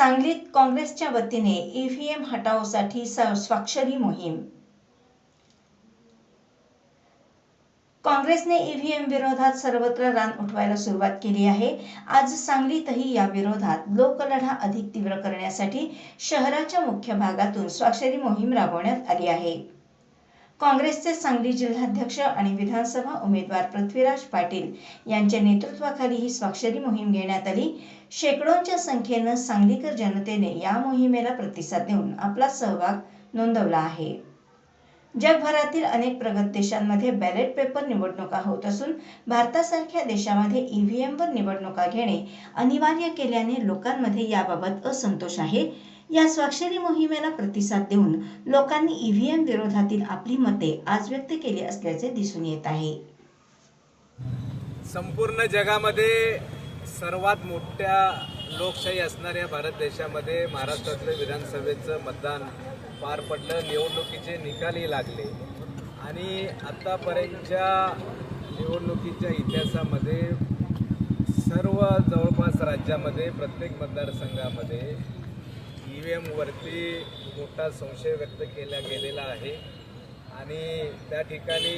सांगलीत काँग्रेसच्या वतीने ईव्हीएम हटावसाठी स्वाक्षरी मोहीम. काँग्रेसने ईव्हीएम विरोधात सर्वत्र रान उठवायला सुरुवात केली आहे. आज सांगलीतही या विरोधात लोकलढा अधिक तीव्र करण्यासाठी शहराच्या मुख्य भागातून स्वाक्षरी मोहीम राबवण्यात आली आहे. काँग्रेसचे सांगली जिल्हाध्यक्ष आणि विधानसभा उमेदवार पृथ्वीराज पाटील यांच्या नेतृत्वाखाली ही स्वाक्षरी मोहीम घेण्यात आली. शेकडोंच्या संख्येनं सांगलीकर जनतेने या मोहिमेला प्रतिसाद देऊन आपला सहभाग नोंदवला आहे. जगभरातील अनेक प्रगत देशांमध्ये बॅलेट पेपर निवडणुका होत असून भारतासारख्या देशामध्ये ईव्हीएमवर निवडणुका घेणे अनिवार्य केल्याने लोकांमध्ये याबाबत असंतोष आहे. या स्वाक्षरी मोहिमेला प्रतिसाद देऊन लोकांनी ईव्हीएम विरोधातील आपली मते आज व्यक्त केली असल्याचे दिसून येत आहे. संपूर्ण जगामध्ये सर्वात मोठ्या लोकशाही असणाऱ्या भारत देशामध्ये महाराष्ट्रातलं विधानसभेचं मतदान पार पडलं. निवडणुकीचे निकालही लागले. आणि आत्तापर्यंतच्या निवडणुकीच्या इतिहासामध्ये सर्व जवळपास राज्यामध्ये प्रत्येक मतदारसंघामध्ये ई व्ही एमवरती मोठा संशय व्यक्त केला गेलेला आहे. आणि त्या ठिकाणी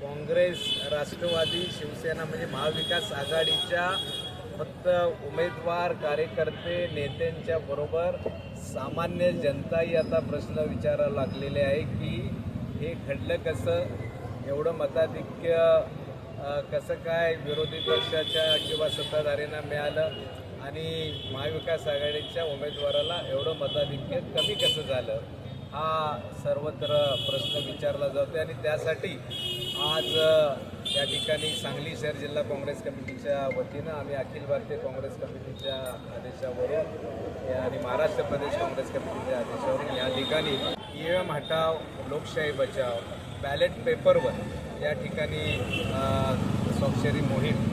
काँग्रेस राष्ट्रवादी शिवसेना म्हणजे महाविकास आघाडीच्या फक्त उमेदवार कार्यकर्ते नेत्यांच्या बरोबर सामान्य जनताही आता प्रश्न विचारायला लागलेले आहे की हे घडलं कसं? एवढं मताधिक्य कसं काय विरोधी पक्षाच्या किंवा सत्ताधाऱ्यांना मिळालं? आणि महाविकास आघाडीच्या उमेदवाराला एवढं मताधिक्य कमी कसं झालं? हा सर्वत्र प्रश्न विचारला जातो आणि त्यासाठी आज या ठिकाणी सांगली शहर जिल्हा काँग्रेस कमिटीच्या वतीनं आम्ही अखिल भारतीय काँग्रेस कमिटीच्या आदेशावरून या- आणि महाराष्ट्र प्रदेश काँग्रेस कमिटीच्या आदेशावरून या ठिकाणी ई एम हटाव लोकशाही बचाव बॅलेट पेपरवर या ठिकाणी स्वाक्षरी मोहीम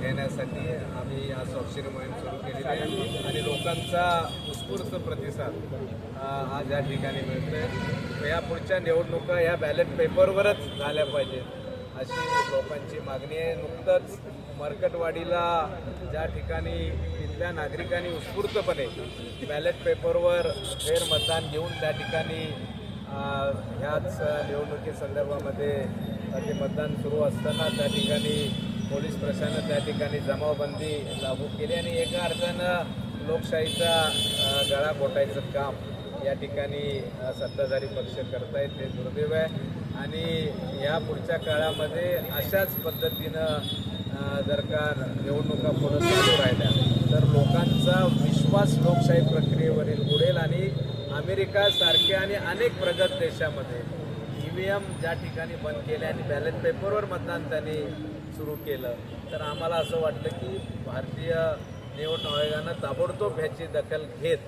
घेण्यासाठी आम्ही आज स्वाक्षरी मोहीम सुरू केलेली आहे. आणि लोकांचा उत्स्फूर्त प्रतिसाद हा आज या ठिकाणी मिळतोय. या पुढच्या निवडणुका या बॅलेट पेपरवरच झाल्या पाहिजेत. अशी लोकांची मागणी आहे. नुकतंच मरकटवाडीला ज्या ठिकाणी तिथल्या नागरिकांनी उत्स्फूर्तपणे बॅलेट पेपरवर फेरमतदान घेऊन त्या ठिकाणी ह्याच निवडणुकीसंदर्भामध्ये संदर्भामध्ये ते मतदान सुरू असताना त्या ठिकाणी पोलीस प्रशासनानं त्या ठिकाणी जमावबंदी लागू केली आणि एका अर्थानं लोकशाहीचा गळा घोटायचं काम या ठिकाणी सत्ताधारी पक्ष करतायत ते दुर्दैव आहे. आणि या पुढच्या काळामध्ये अशाच पद्धतीनं जर का निवडणुका पुढे चालू राहिल्या तर लोकांचा विश्वास लोकशाही प्रक्रियेवरील उडेल आणि अमेरिकासारख्या आणि अनेक प्रगत देशामध्ये ई व्ही एम ज्या ठिकाणी बंद केले आणि बॅलेट पेपरवर मतदान त्यांनी सुरू केलं तर आम्हाला असं वाटलं की भारतीय निवडणूक आयोगानं ताबडतोब ह्याची दखल घेत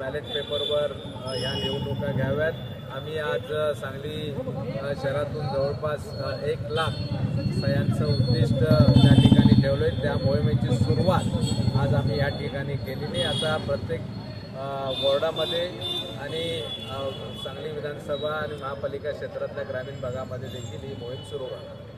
बॅलेट पेपरवर ह्या निवडणुका घ्याव्यात. आम्ही आज सांगली शहरातून जवळपास एक लाख सह्यांचं उद्दिष्ट त्या ठिकाणी ठेवलं आहे त्या मोहिमेची सुरुवात आज आम्ही या ठिकाणी केलेली आता प्रत्येक वॉर्डामध्ये आणि सांगली विधानसभा आणि महापालिका क्षेत्रातल्या ग्रामीण भागामध्ये देखील ही मोहीम सुरू होणार